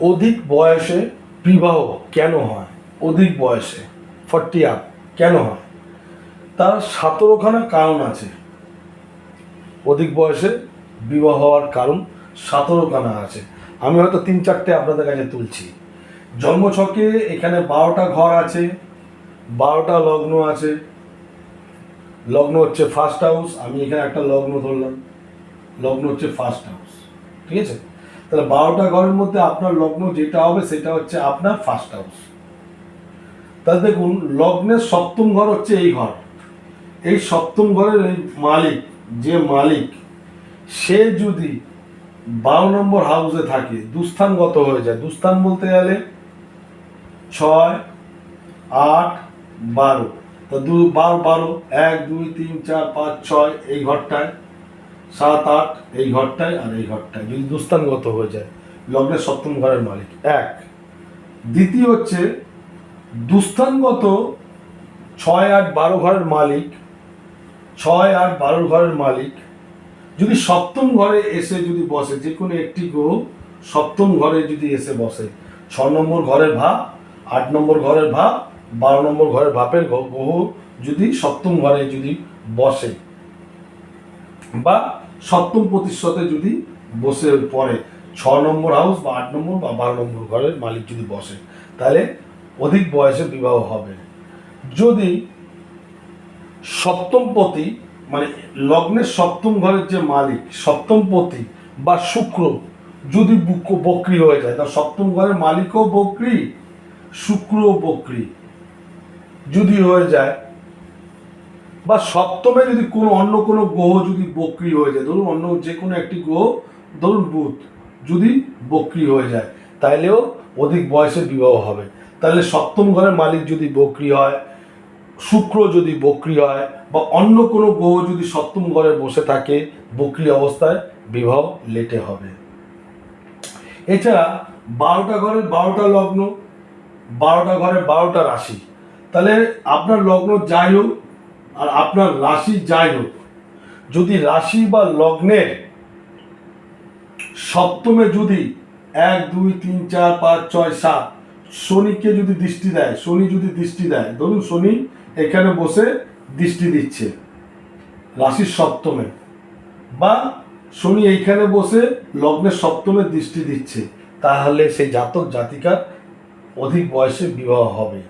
অধিক বয়সে বিবাহ কেন হয়? অধিক বয়সে ফর্টি আপ কেন হয়? তার সতেরোখানা কারণ আছে। অধিক বয়সে বিবাহ হওয়ার কারণ সতেরোখানা আছে। আমি হয়তো তিন চারটে আপনাদের কাছে তুলছি। জন্মছকে এখানে বারোটা ঘর আছে, বারোটা লগ্ন আছে। লগ্ন হচ্ছে ফার্স্ট হাউস আমি এখানে একটা লগ্ন ধরলাম। লগ্ন হচ্ছে ফার্স্ট হাউস ঠিক আছে? তাহলে বারোটা ঘরের মধ্যে আপনার লগ্ন যেটা হবে সেটা হচ্ছে আপনার ফার্স্ট হাউস তাহলে দেখুন, লগ্নের সপ্তম ঘর হচ্ছে এই ঘর। এই সপ্তম ঘরের এই মালিক, যে মালিক, সে যদি বারো নম্বর হাউসে থাকে দুস্থানগত হয়ে যায়? দুস্থান বলতে গেলে ছয়, আট, বারো। তা দু, বারো বারো, এক, দুই, তিন, চার, পাঁচ, ছয় এই ঘরটায় সাত আট এই ঘরটায় আর এই ঘরটায়। যদি দুস্থানগত হয়ে যায়। লগ্নের সপ্তম ঘরের মালিক। এক। দ্বিতীয় হচ্ছে দুস্থানগত ছয় আট বারো ঘরের মালিক ছয় আট বারো ঘরের মালিক। যদি সপ্তম ঘরে এসে যদি বসে যে কোনো একটি গ্রহ সপ্তম ঘরে যদি এসে বসে ছ নম্বর ঘরের ভাব আট নম্বর ঘরের ভাব বারো নম্বর ঘরের ভাপের গ্রহ যদি সপ্তম ঘরে যদি বসে বা সপ্তম প্রতিশতে যদি বসে পড়ে, ছ নম্বর হাউস বা আট নম্বর বা বারো নম্বর ঘরের মালিক যদি বসে, তাহলে অধিক বয়সে বিবাহ হবে। যদি সপ্তম পতি মানে লগ্নের সপ্তম ঘরের যে মালিক, সপ্তম পতি বা শুক্র যদি বুক- বক্রি হয়ে যায় তার সপ্তম ঘরের মালিকও বক্রি, শুক্রও বক্রি। যদি হয়ে যায় বা সপ্তমে যদি কোনো অন্য কোনো গ্রহ যদি বক্রি হয়ে যায়, ধরুন অন্য যে কোনো একটি গ্রহ, ধরুন বুধ যদি বক্রি হয়ে যায়, তাইলেও অধিক বয়সে বিবাহ হবে। তাহলে সপ্তম ঘরের মালিক যদি বক্রি হয়, শুক্র যদি বক্রি হয়, বা অন্য কোনো গ্রহ যদি সপ্তম ঘরে বসে থাকে, বক্রি অবস্থায় বিবাহ লেটে হবে। এছাড়া বারোটা ঘরের বারোটা লগ্ন, বারোটা ঘরে বারোটা রাশি। তাহলে আপনার লগ্ন যাই হোক আর আপনার রাশি যাই হোক, যদি রাশি বা লগ্নের সপ্তমে যদি এক, দুই, তিন, চার, পাঁচ, ছয়, সাত, শনিকে যদি দৃষ্টি দেয়, শনি যদি দৃষ্টি দেয়, ধরুন শনি এখানে বসে দৃষ্টি দিচ্ছে রাশির সপ্তমে বা শনি এইখানে বসে লগ্নের সপ্তমে দৃষ্টি দিচ্ছে, তাহলে সেই জাতক জাতিকার অধিক বয়সে বিবাহ হবে।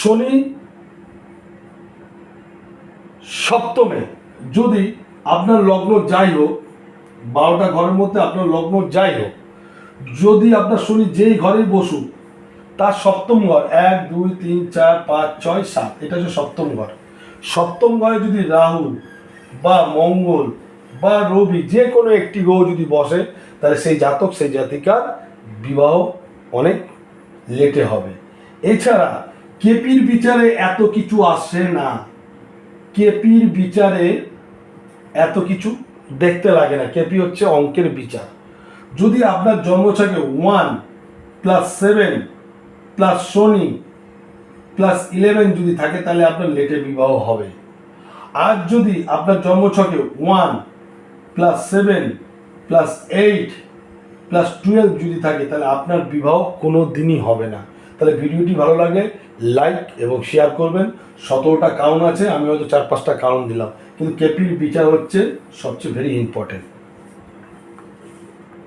শনি সপ্তমে, যদি আপনার লগ্ন যাই হোক, বারোটা ঘরের মধ্যে আপনার লগ্ন যাই হোক, যদি আপনার শনি যেই ঘরেই বসুক, তার সপ্তম ঘর, এক, দুই, তিন, চার, পাঁচ, ছয়, সাত, এটা হচ্ছে সপ্তম ঘর। সপ্তম ঘরে যদি রাহু বা মঙ্গল বা রবি যে কোনো একটি গ্রহ যদি বসে, তাহলে সেই জাতক, সেই জাতিকার বিবাহ অনেক লেটে হবে। এছাড়া কেপির বিচারে এত কিছু আসে না। কেপির বিচারে এত কিছু দেখতে লাগে না। কেপি হচ্ছে অঙ্কের বিচার। যদি আপনার জন্মছকে ওয়ান প্লাস সেভেন প্লাস শনি প্লাস ইলেভেন যদি থাকে, তাহলে আপনার লেটে বিবাহ হবে। আর যদি আপনার জন্মছকে one plus seven plus eight plus twelve যদি থাকে, তাহলে আপনার বিবাহ কোনো দিনই হবে না। তাহলে ভিডিওটি ভালো লাগে লাইক এবং শেয়ার করবেন। সতেরোটা কারণ আছে, আমি হয়তো চার পাঁচটা কারণ দিলাম। কিন্তু কেপির বিচার হচ্ছে সবচেয়ে ভেরি ইম্পর্টেন্ট